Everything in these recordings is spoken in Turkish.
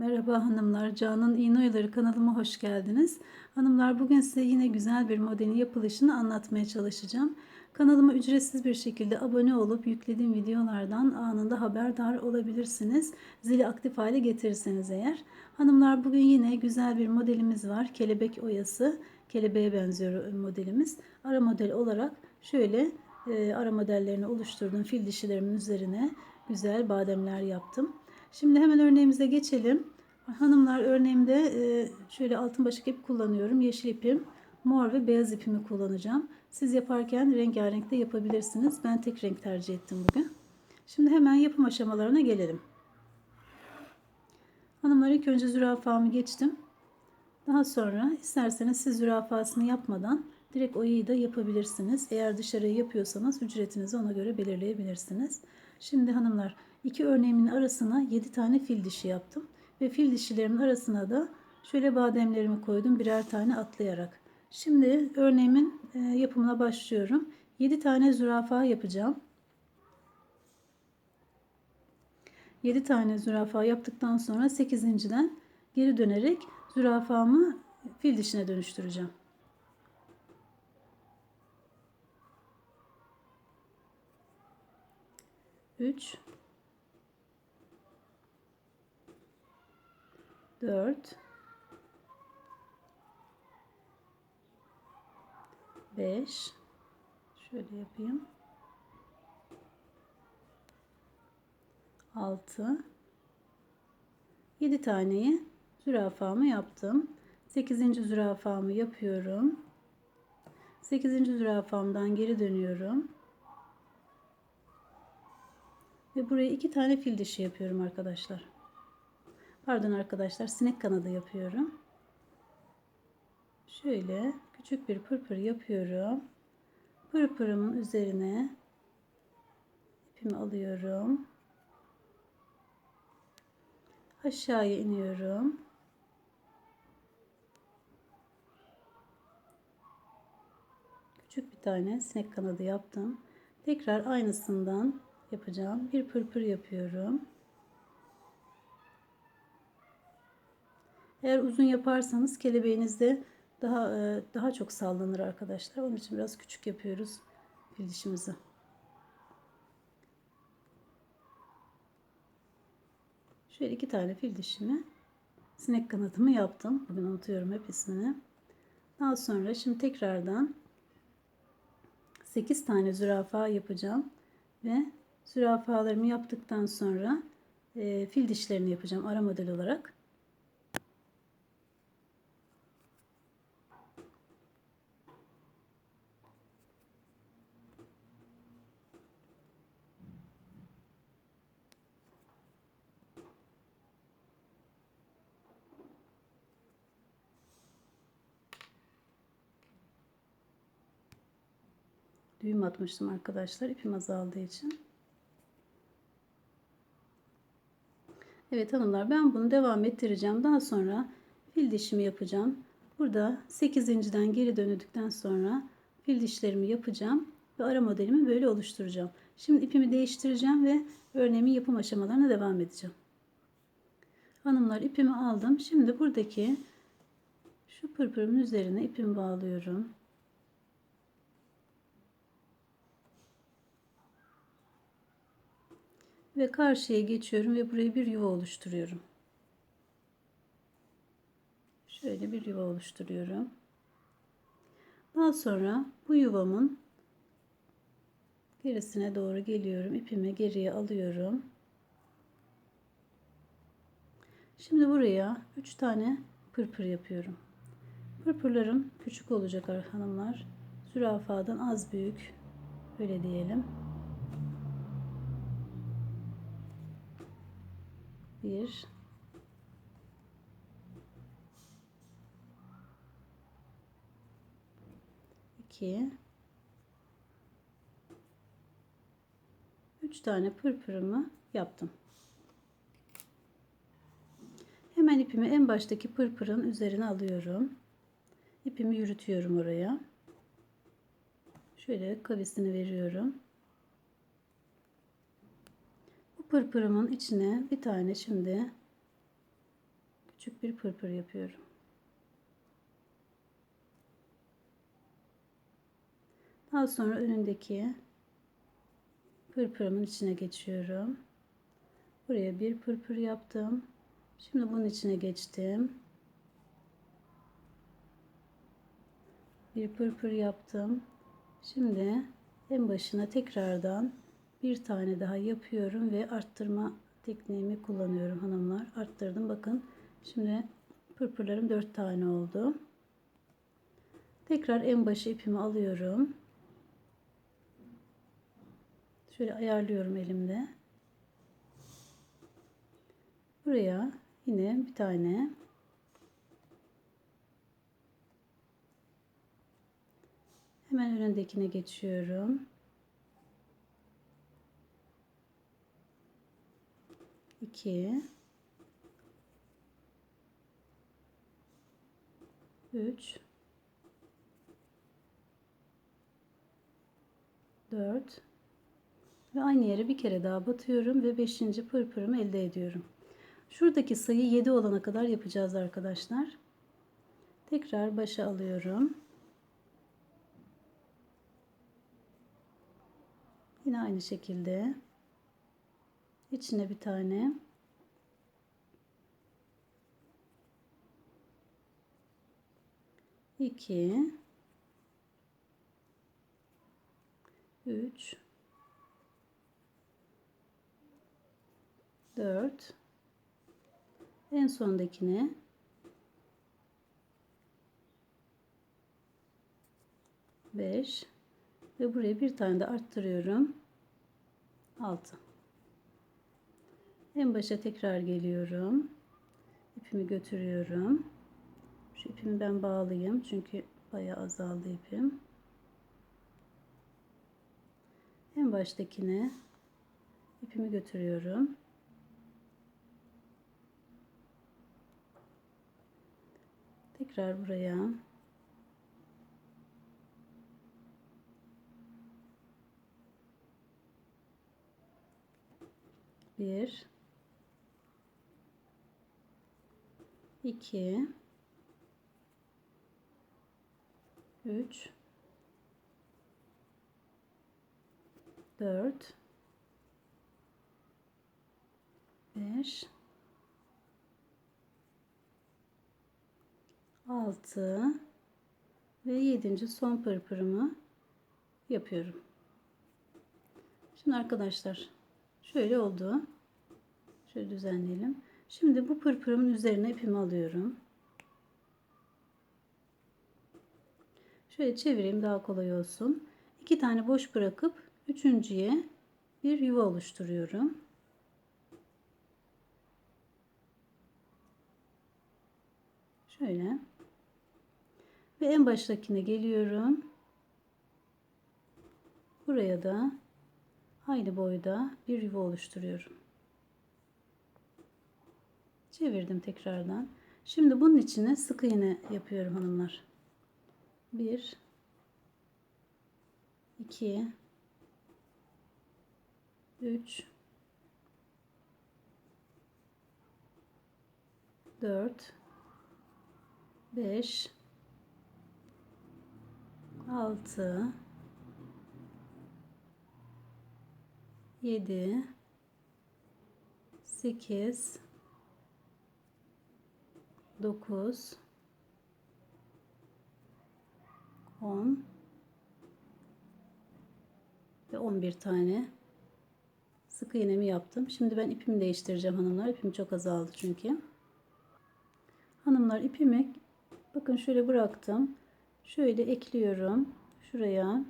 Merhaba hanımlar, Can'ın İğne Oyaları kanalıma hoş geldiniz. Hanımlar bugün size yine güzel bir modelin yapılışını anlatmaya çalışacağım. Kanalıma ücretsiz bir şekilde abone olup yüklediğim videolardan anında haberdar olabilirsiniz. Zili aktif hale getirirseniz eğer. Hanımlar bugün yine güzel bir modelimiz var. Kelebek oyası. Kelebeğe benziyor modelimiz. Ara model olarak şöyle e, ara modellerini oluşturdum. Fil dişilerimin üzerine güzel bademler yaptım. Şimdi hemen örneğimize geçelim. Hanımlar örneğimde e, şöyle altın başık ip kullanıyorum. Yeşil ipim, mor ve beyaz ipimi kullanacağım. Siz yaparken rengarenk de yapabilirsiniz. Ben tek renk tercih ettim bugün. Şimdi hemen yapım aşamalarına gelelim. Hanımlar ilk önce zürafamı geçtim. Daha sonra isterseniz siz zürafasını yapmadan direkt oyayı da yapabilirsiniz. Eğer dışarıya yapıyorsanız ücretinizi ona göre belirleyebilirsiniz. Şimdi hanımlar iki örneğimin arasına 7 tane fil dişi yaptım. Ve fil dişilerimin arasına da şöyle bademlerimi koydum birer tane atlayarak. Şimdi örneğimin e, yapımına başlıyorum. 7 tane zürafa yapacağım. 7 tane zürafa yaptıktan sonra 8.den geri dönerek zürafamı fil dişine dönüştüreceğim. Üç, dört, beş, şöyle yapayım. Altı, yedi taneyi zürafamı yaptım. Sekizinci zürafamı yapıyorum. Sekizinci zürafamdan geri dönüyorum. Ve buraya iki tane fil dişi yapıyorum arkadaşlar. Pardon arkadaşlar sinek kanadı yapıyorum. Şöyle küçük bir pırpır yapıyorum. Pırpırımın üzerine ipimi alıyorum. Aşağıya iniyorum. Küçük bir tane sinek kanadı yaptım. Tekrar aynısından yapacağım. Bir pırpır yapıyorum. Eğer uzun yaparsanız kelebeğinizde daha e, daha çok sallanır arkadaşlar. Onun için biraz küçük yapıyoruz fil. Şöyle iki tane fil dişimi sinek kanadımı yaptım. Bugün unutuyorum hep ismini. Daha sonra şimdi tekrardan 8 tane zürafa yapacağım ve zürafalarımı yaptıktan sonra e, fil dişlerini yapacağım ara model olarak. Düğüm atmıştım arkadaşlar ipim azaldığı için. Evet hanımlar ben bunu devam ettireceğim. Daha sonra fil dişimi yapacağım. Burada 8.den geri döndükten sonra fil dişlerimi yapacağım ve ara modelimi böyle oluşturacağım. Şimdi ipimi değiştireceğim ve örneğimin yapım aşamalarına devam edeceğim. Hanımlar ipimi aldım. Şimdi buradaki şu pırpırımın üzerine ipimi bağlıyorum. Ve karşıya geçiyorum ve buraya bir yuva oluşturuyorum. Şöyle bir yuva oluşturuyorum. Daha sonra bu yuvamın gerisine doğru geliyorum. İpimi geriye alıyorum. Şimdi buraya 3 tane pırpır yapıyorum. Pırpırlarım küçük olacak hanımlar. Zürafadan az büyük. Öyle diyelim. Bir iki üç tane pırpırımı yaptım. Hemen ipimi en baştaki pırpırın üzerine alıyorum. İpimi yürütüyorum oraya. Şöyle kavisini veriyorum. Pırpırımın içine bir tane şimdi küçük bir pırpır yapıyorum. Daha sonra önündeki pırpırımın içine geçiyorum. Buraya bir pırpır yaptım. Şimdi bunun içine geçtim. Bir pırpır yaptım. Şimdi en başına tekrardan bir tane daha yapıyorum ve arttırma tekniğimi kullanıyorum hanımlar. Arttırdım bakın. Şimdi pırpırlarım 4 tane oldu. Tekrar en başı ipimi alıyorum. Şöyle ayarlıyorum elimde. Buraya yine bir tane hemen önündekine geçiyorum. 2 3 4 ve aynı yere bir kere daha batıyorum ve 5. pırpırımı elde ediyorum. Şuradaki sayı 7 olana kadar yapacağız arkadaşlar. Tekrar başa alıyorum. Yine aynı şekilde içine bir tane. İki. Üç. Dört. En sondakine. Beş. Ve buraya bir tane de arttırıyorum. 6 en başa tekrar geliyorum. İpimi götürüyorum. Şu ipimi ben bağlayayım çünkü bayağı azaldı ipim. En baştakine ipimi götürüyorum. Tekrar buraya. Bir iki üç dört beş 6 ve 7. son pırpırımı yapıyorum. Şimdi arkadaşlar şöyle oldu. Şöyle düzenleyelim. Şimdi bu pırpırımın üzerine ipimi alıyorum. Şöyle çevireyim daha kolay olsun. İki tane boş bırakıp üçüncüye bir yuva oluşturuyorum. Şöyle. Ve en baştakine geliyorum. Buraya da aynı boyda bir yuva oluşturuyorum. Çevirdim tekrardan. Şimdi bunun içine sık iğne yapıyorum hanımlar. 1 2 3 4 5 6 7 8 9 10 ve 11 tane sık iğnemi yaptım. Şimdi ben ipimi değiştireceğim hanımlar. İpim çok azaldı çünkü. Hanımlar ipimi bakın şöyle bıraktım. Şöyle ekliyorum. Şuraya.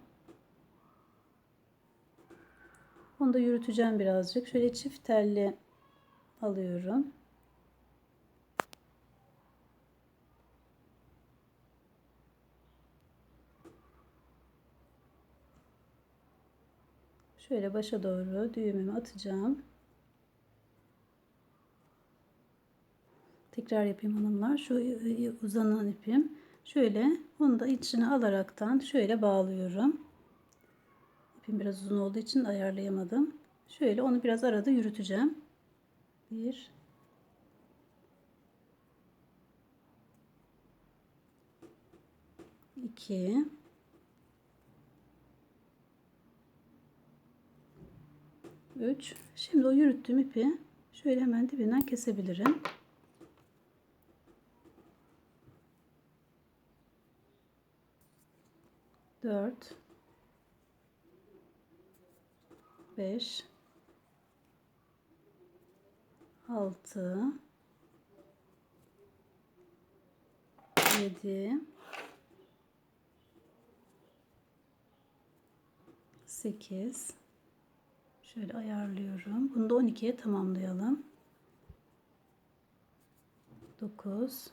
Onu da yürüteceğim birazcık. Şöyle çift telli alıyorum. Şöyle başa doğru düğümümü atacağım. Tekrar yapayım hanımlar. Şu uzanan ipim. Şöyle onu da içine alaraktan şöyle bağlıyorum. İpim biraz uzun olduğu için ayarlayamadım. Şöyle onu biraz arada yürüteceğim. Bir. iki. 3 Şimdi o yürüttüğüm ipi şöyle hemen dibinden kesebilirim. Dört, beş, altı, yedi, sekiz. Şöyle ayarlıyorum. Bunu da 12'ye tamamlayalım. 9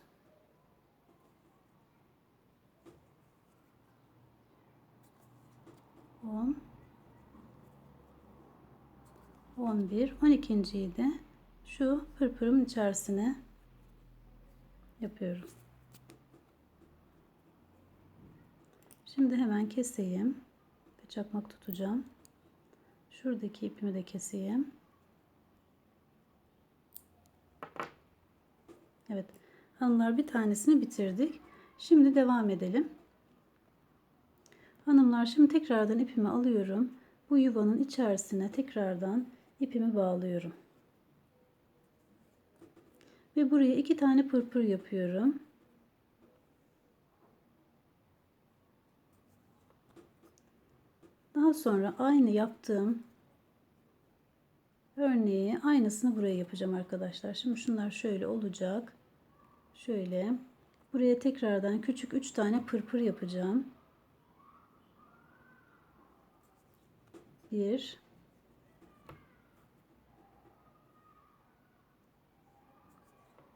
10 11 12.yi de şu pırpırın içerisine yapıyorum. Şimdi hemen keseyim ve çakmak tutacağım. Şuradaki ipimi de keseyim. Evet. Hanımlar bir tanesini bitirdik. Şimdi devam edelim. Hanımlar şimdi tekrardan ipimi alıyorum. Bu yuvanın içerisine tekrardan ipimi bağlıyorum. Ve buraya iki tane pırpır yapıyorum. Daha sonra aynı yaptığım örneği aynısını buraya yapacağım arkadaşlar. Şimdi şunlar şöyle olacak. Şöyle buraya tekrardan küçük 3 tane pırpır yapacağım. 1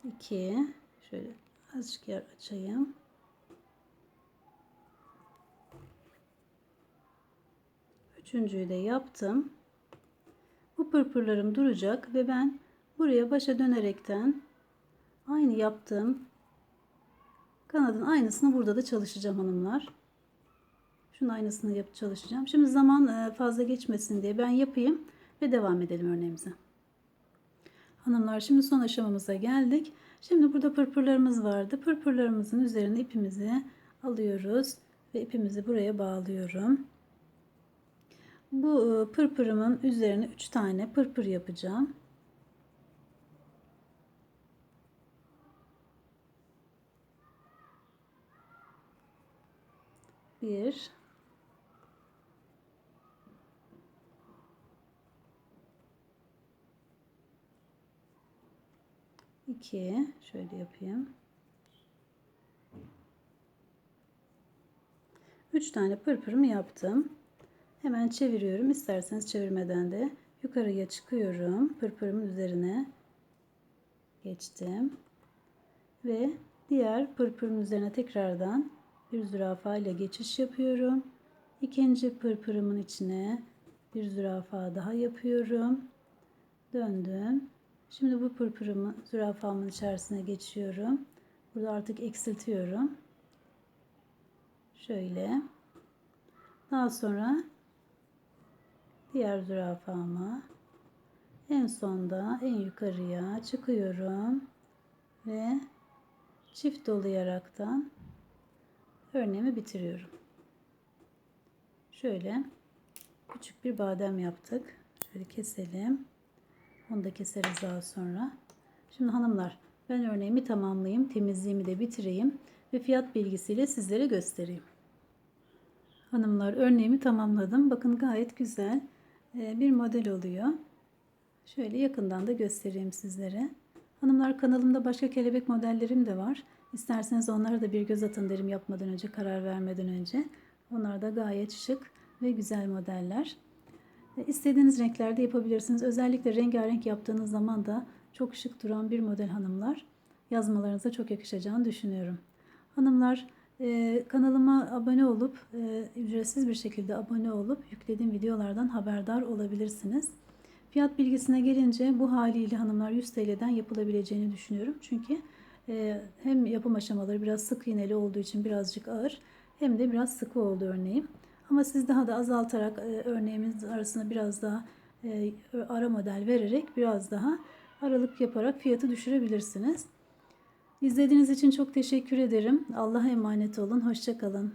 2 şöyle azıcık yer açayım. Üçüncüyü de yaptım. Bu pırpırlarım duracak ve ben buraya başa dönerekten aynı yaptığım kanadın aynısını burada da çalışacağım hanımlar. Şunun aynısını yapıp çalışacağım. Şimdi zaman e, fazla geçmesin diye ben yapayım ve devam edelim örneğimize. Hanımlar şimdi son aşamamıza geldik. Şimdi burada pırpırlarımız vardı. Pırpırlarımızın üzerine ipimizi alıyoruz ve ipimizi buraya bağlıyorum. Bu e, pırpırımın üzerine 3 tane pırpır yapacağım. Bir, 2 şöyle yapayım. 3 tane pırpırımı yaptım. Hemen çeviriyorum. İsterseniz çevirmeden de yukarıya çıkıyorum. Pırpırımın üzerine geçtim. Ve diğer pırpırın üzerine tekrardan bir zürafa ile geçiş yapıyorum. İkinci pırpırımın içine bir zürafa daha yapıyorum. Döndüm. Şimdi bu pırpırımı zürafamın içerisine geçiyorum. Burada artık eksiltiyorum. Şöyle. Daha sonra diğer zürafama en sonda en yukarıya çıkıyorum ve çift dolayaraktan örneğimi bitiriyorum. Şöyle küçük bir badem yaptık. Şöyle keselim. Onu da keseriz daha sonra. Şimdi hanımlar ben örneğimi tamamlayayım. Temizliğimi de bitireyim. Ve fiyat bilgisiyle sizlere göstereyim. Hanımlar örneğimi tamamladım. Bakın gayet güzel bir model oluyor. Şöyle yakından da göstereyim sizlere. Hanımlar kanalımda başka kelebek modellerim de var. İsterseniz onlara da bir göz atın derim yapmadan önce, karar vermeden önce. Onlar da gayet şık ve güzel modeller. İstediğiniz renklerde yapabilirsiniz. Özellikle rengarenk yaptığınız zaman da çok şık duran bir model hanımlar. Yazmalarınıza çok yakışacağını düşünüyorum. Hanımlar e, kanalıma abone olup e, ücretsiz bir şekilde abone olup yüklediğim videolardan haberdar olabilirsiniz. Fiyat bilgisine gelince bu haliyle hanımlar 100 TL'den yapılabileceğini düşünüyorum. Çünkü e, hem yapım aşamaları biraz sık iğneli olduğu için birazcık ağır hem de biraz sıkı oldu örneğim. Ama siz daha da azaltarak e, örneğimiz arasında biraz daha ara model vererek biraz daha aralık yaparak fiyatı düşürebilirsiniz. İzlediğiniz için çok teşekkür ederim. Allah'a emanet olun. Hoşçakalın.